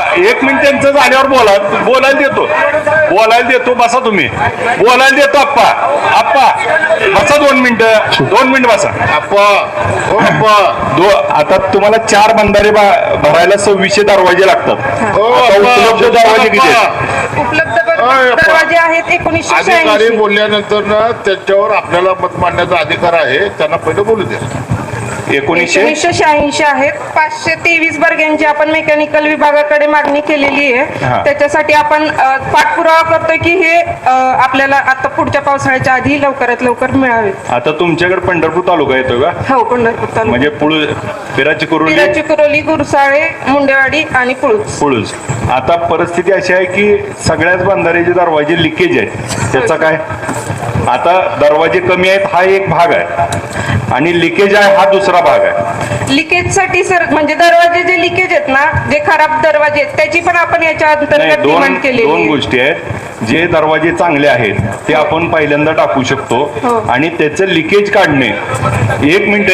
एक मिनिट त्यांचं झाल्यावर बोला. बोलायला देतो. बोलायला देतो बसा तुम्ही. बोलायला देतो आप्पा. आप्पा बसा दोन मिनिटं. दोन मिनिट बसा. अप्पा हो अप्पा दो आता तुम्हाला चार बंधारे बा- भरायला सव्वीसशे दरवाजे लागतात. हो उपलब्ध दरवाजे किती. उपलब्ध. दरवाजे आहेत एकोणीसशे अधिकारी बोलल्यानंतर ना त्याच्यावर आपल्याला मत मांडण्याचा अधिकार आहे. त्यांना पहिलं बोलू द्या. एकोणीसशे शहाऐंशी आहेत. पाचशे तेवीस बर्ग्यांची आपण मेकॅनिकल विभागाकडे मागणी केलेली. आहे. त्याच्यासाठी आपण पाठपुरावा करतोय की हे आपल्याला आता पुढच्या पावसाळ्याच्या आधी लवकरात लवकर मिळावे आता तुमच्याकडे पंढरपूर तालुका येतो का? हो पंढरपूर तालुका. म्हणजे पुळ पिराची कुरुली? पिराची कुरोली गुरसाळे मुंडेवाडी आणि पुळूस पुळूज. आता परिस्थिती अशी आहे की सगळ्याच बंधाऱ्याचे दरवाजे लिकेज आहेत. त्याचा काय? आता दरवाजे कमी आहेत हा एक भाग आहे. आणि लिकेज आहे हा दुसरा भाग आहे. लिकेजसाठी सर म्हणजे दरवाजे जे लिकेज आहेत ना जे खराब दरवाजे आहेत त्याची पण आपण याच्या नाही अंतर्गत दोन डिमांड केलेली दोन आहे. गोष्टी आहेत. जे दरवाजे चांगले आहेत ते आपण पहिल्यांदा टाकू शकतो. हो. आणि त्याचं लिकेज काढणे. एक मिनिट.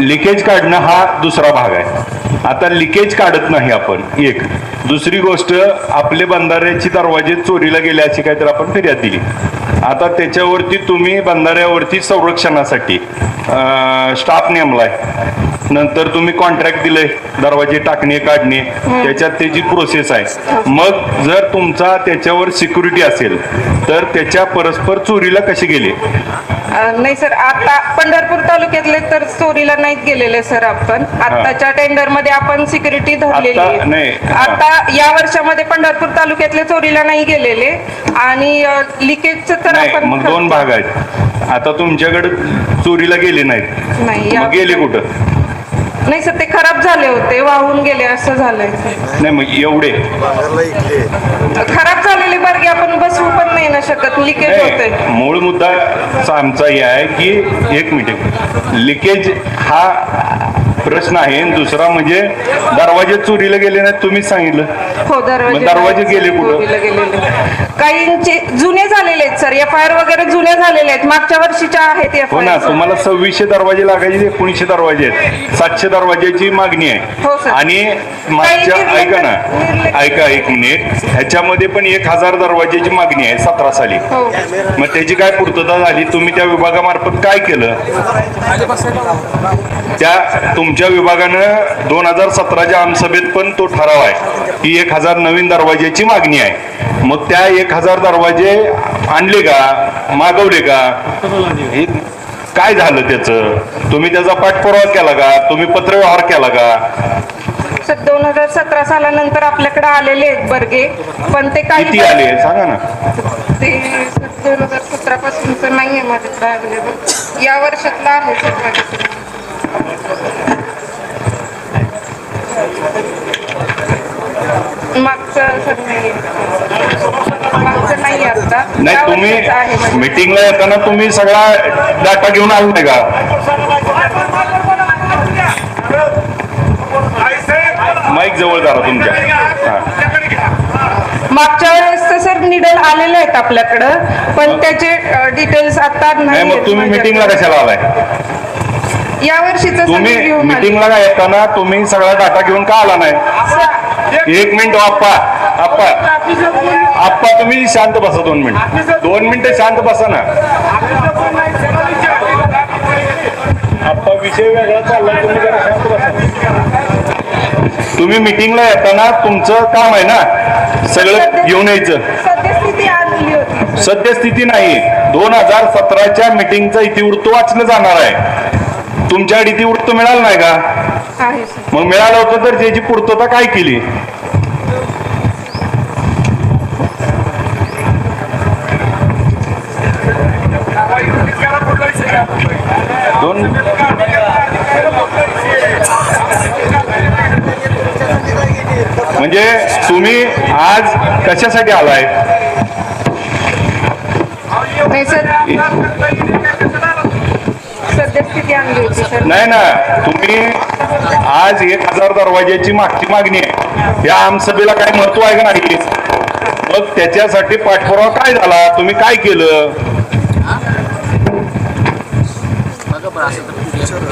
लिकेज काढणं हा दुसरा भाग आहे. आता लिकेज काढत नाही आपण एक. दुसरी गोष्ट आपले बंधाऱ्याची दरवाजे चोरीला गेले अशी काहीतरी आपण फिर्याद दिली. आता त्याच्यावरती तुम्ही बंधाऱ्यावरती संरक्षणासाठी स्टाफ नेमलाय. नंतर तुम्ही कॉन्ट्रॅक्ट दिलंय दरवाजे टाकणे काढणे त्याच्यात त्याची प्रोसेस आहे. मग जर तुमचा त्याच्यावर सिक्युरिटी असेल तर त्याच्या परस्पर चोरीला कसे गेले? नाही सर आता पंढरपूर तालुक्यातले तर चोरीला नाहीत गेलेले सर आपण. आताच्या टेंडरमध्ये आपण सिक्युरिटी धरलेली आता-. नाही, हा. आता या वर्षामध्ये पंढरपूर तालुक्यातले चोरीला नाही गेलेले. आणि लिकेजचं तर नाही आपण मग दोन भाग आहेत. आता तुमच्याकडे चोरीला गेले नाहीत. नाही या- गेले कुठं? नाही सर ते खराब झाले होते वाहून गेले असं झालंय. नाही मग एवढे. खराब झालेले बर्गे आपण बसवू पण नाही ना शकत. लिकेज होते नाही मूळ मुद्दा आमचा हे आहे की एक मिनिट. लिकेज हा प्रश्न आहे. आणि दुसरा म्हणजे दरवाजे चोरीला गेले नाहीत तुम्हीच सांगितलं. हो दरवाजे मग दरवाजे गेले कुठं? चोरीला गेलेले. काहींचे जुने झालेले आहेत सर. एफ आय आर वगैरे जुने झालेले आहेत. मागच्या वर्षीच्या आहेत एफ हो आय ना आर तुम्हाला सव्वीसशे दरवाजे लागायचे एकोणीसशे दरवाजे आहेत. सातशे दरवाजेची मागणी हो, आहे सर. आणि मागच्या काही ऐका ना. निर्लक्ष- ऐका एक मिनिट. ह्याच्यामध्ये पण एक हजार दरवाजेची मागणी आहे सतरा साली. हो. मग त्याची काय पूर्तता झाली? तुम्ही त्या विभागामार्फत काय केलं? त्या तुमच्या विभागानं दोन हजार सतराच्या आमसभेत पण तो ठराव आहे. की एक हजार नवीन दरवाजेची मागणी आहे. मग त्या एक हजार दरवाजे आणले का? मागवले का? हे काय झालं त्याचं? तुम्ही त्याचा पाठपुरावा केला का? तुम्ही पत्रव्यवहार केला का? दोन हजार सतरा सालानंतर आपल्याकडे आलेले आहेत बर्गे पण ते काही किती आले? सांगा ना. ते दोन हजार सतरा पासूनच नाहीये माझ्याकडे अवेलेबल या वर्षातला आहे सर माझ्याकडे. मागचं सर नाही. मागचं नाही आता. नाही या तुम्ही. मीटिंगला येताना तुम्ही सगळा डाटा घेऊन आला नाही का? माईक जवळ धरा तुमच्या. हा. मागच्या वेळेस तर सर निडल आलेले आहेत आपल्याकडं पण त्याचे डिटेल्स आता नाही नाही मग तुम्ही मीटिंगला कशाला आलाय? या वर्षीच तुम्ही मीटिंगला येताना तुम्ही सगळा डाटा घेऊन का आला नाही? एक मिनिट आप्पा आप्पा. आप्पा तुम्ही शांत बसा दोन मिनिट. दोन मिनिटं शांत बसा ना. आप्पा विषय वेगळा चालला तुम्ही जरा शांत बसा. तुम्ही मीटिंगला येताना तुमचं काम आहे ना सगळं घेऊन यायचं. सद्यस्थिती नाही. दोन हजार सतराच्या मिटिंगचं इतिवृत्त वाचलं जाणार आहे. तुमच्याकडे इतिवृत्त मिळालं नाही का? मग मिळालं होतं तर त्याची पूर्तता काय केली? दोन म्हणजे तुम्ही आज कशासाठी आलाय? नाही ना तुम्ही आज एक हजार दरवाज्याची मागची मागणी आहे. या आमसभेला काय महत्त्व आहे का नाही? मग त्याच्यासाठी पाठपुरावा काय झाला? तुम्ही काय केलं?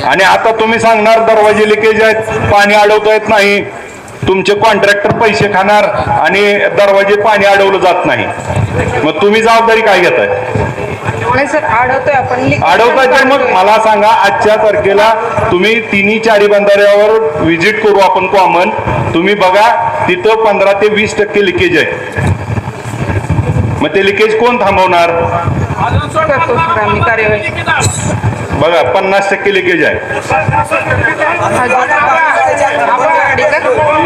आणि आता तुम्ही सांगणार दरवाजे लिकेज आहेत पाणी अडवता येत नाही. तुमचे कॉन्ट्रॅक्टर पैसे खाणार आणि दरवाजे पाणी अडवलं जात नाही. मग तुम्ही जबाबदारी काय घेताय? नाही सर अडवतोय आपण leakage अडवताय तर मग. मला सांगा आजच्या तारखेला तुम्ही तिन्ही चारी बंधाऱ्यावर व्हिजिट करू आपण कॉमन तुम्ही बघा तिथं पंधरा ते वीस टक्के लिकेज आहे. मग ते लिकेज कोण थांबवणार? बघा पन्नास टक्के लिकेज आहे.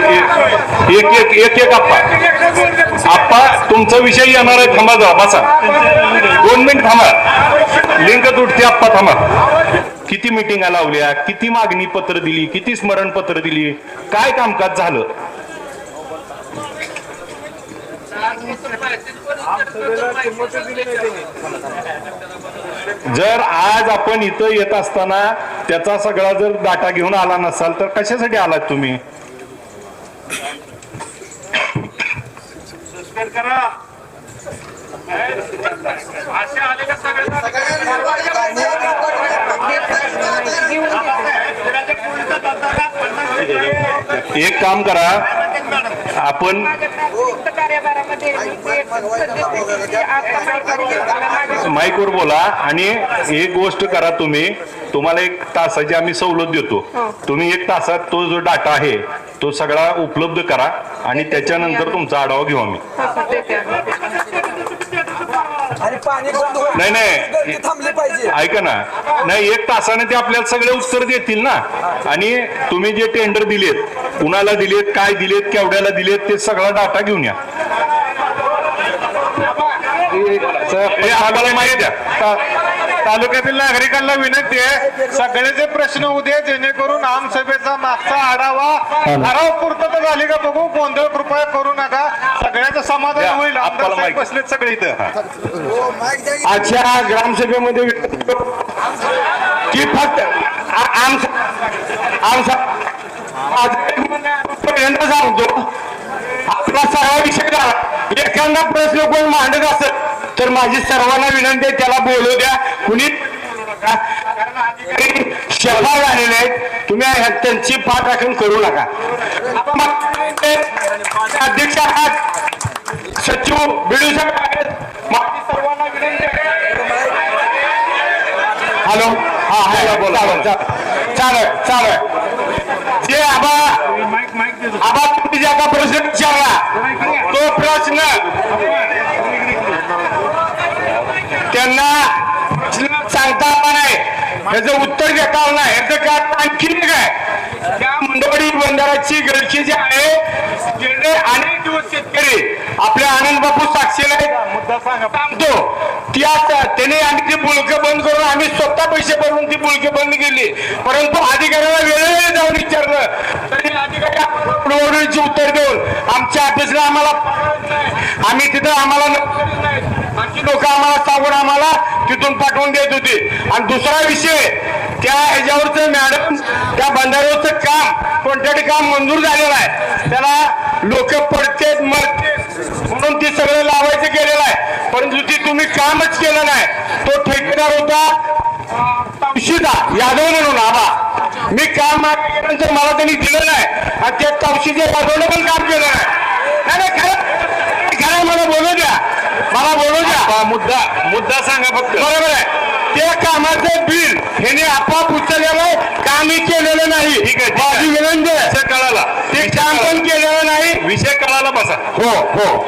एक एक एक एक आप्पा. आप्पा तुमचा विषय येणार आहे. थांबा जा बसा. दोन मिनिट थांबा. लिंक तुटते आप्पा थांबा. किती मिटिंगा लावल्या किती मागणी पत्र दिली किती स्मरण पत्र दिली काय कामकाज झालं? जर आज आपण इथं येत असताना त्याचा सगळा जर डाटा घेऊन आला नसाल तर कशासाठी आलात तुम्ही? एक काम करा. आपण माईकवर बोला आणि एक गोष्ट करा तुम्ही. तुम्हाला एक तासाची आम्ही सवलत देतो. तुम्ही एक तासात तो जो डाटा आहे तो सगळा उपलब्ध करा आणि त्याच्यानंतर तुमचा आढावा घेऊ आम्ही. नाही, नाही. गर्दी थांबली पाहिजे. ऐका ना. नाही एक तासाने ते आपल्याला सगळे उत्तर देतील ना. आणि तुम्ही जे टेंडर दिलेत कुणाला दिलेत काय दिलेत केवढ्याला दिलेत ते सगळा डाटा घेऊन या. आम्हाला माहिती द्या तालुक्यातील नागरिकांना विनंती आहे सगळ्याचे प्रश्न उद्या जेणेकरून आमसभेचा मागचा आढावा ठराव पूर्तता झाली का बघू गोंधळ कृपया करू नका. सगळ्याचं समाधान होईल. आमदार आपल्याला. बसलेत सगळे इथं. हो. आजच्या ग्रामसभेमध्ये की फक्त सांगतो आपला सर्व विषय एखादा प्रश्न कोण मांडत असेल तर माझी सर्वांना विनंती आहे त्याला बोलू द्या. कुणी शहर झालेले आहेत. तुम्ही ह्या- त्यांची पाठ राखण करू नका. अध्यक्ष आहात. सचिव बिडू साहेब आहेत. माझी सर्वांना विनंती हॅलो. हा हॅलो बोला चालेल चालेल. जे आबा आबा तुम्ही जे आता प्रश्न विचारला तो प्रश्न त्यांना सांगता आला नाही याचं उत्तर देता आलं नाही याचं कारण आणखी एक आहे. त्या मंडवडी बंदराची गळकी जी आहे गेले अनेक दिवस शेतकरी आपल्या आनंद बापू साक्षीला एक सांगतो. त्या त्याने आम्ही ती बुळकं बंद करून आम्ही स्वतः पैसे भरून ती बुळकं बंद केली. परंतु अधिकाऱ्याला वेळेवेळी जाऊन विचारलं तरी अधिकारी आम्हाला उत्तर देऊन आमच्या ऑफिसला आम्हाला आम्ही तिथं आम्हाला नोकरी लोक आम्हाला सांगून आम्हाला तिथून पाठवून देत होती. आणि दुसरा विषय त्या ह्याच्यावरचं मॅडम त्या बंधाऱ्यावरचं काम कोणत्या काम मंजूर झालेलं आहे. त्याला लोक पडतेत मरतेत म्हणून ते सगळं लावायचं केलेलं आहे. परंतु ती तुम्ही कामच केलं नाही. तो ठेकेदार होता तवशीदा यादव म्हणून आबा. मी काम मागितल्यानंतर मला त्यांनी दिलं नाही. आणि त्या तवशीचे यादवनं पण काम केलं नाही, नाही खरं खरं मला बोलू द्या. मला बोलू हा मुद्दा. मुद्दा सांगा फक्त. बरोबर आहे. त्या कामाचं बिल ह्याने आपोआप उचलल्यामुळे कामही केलेलं नाही. ठीक आहे. माझी विनंती आहे कळाला. ते काम पण केलेलं नाही. विषय कळाला बसा. हो हो.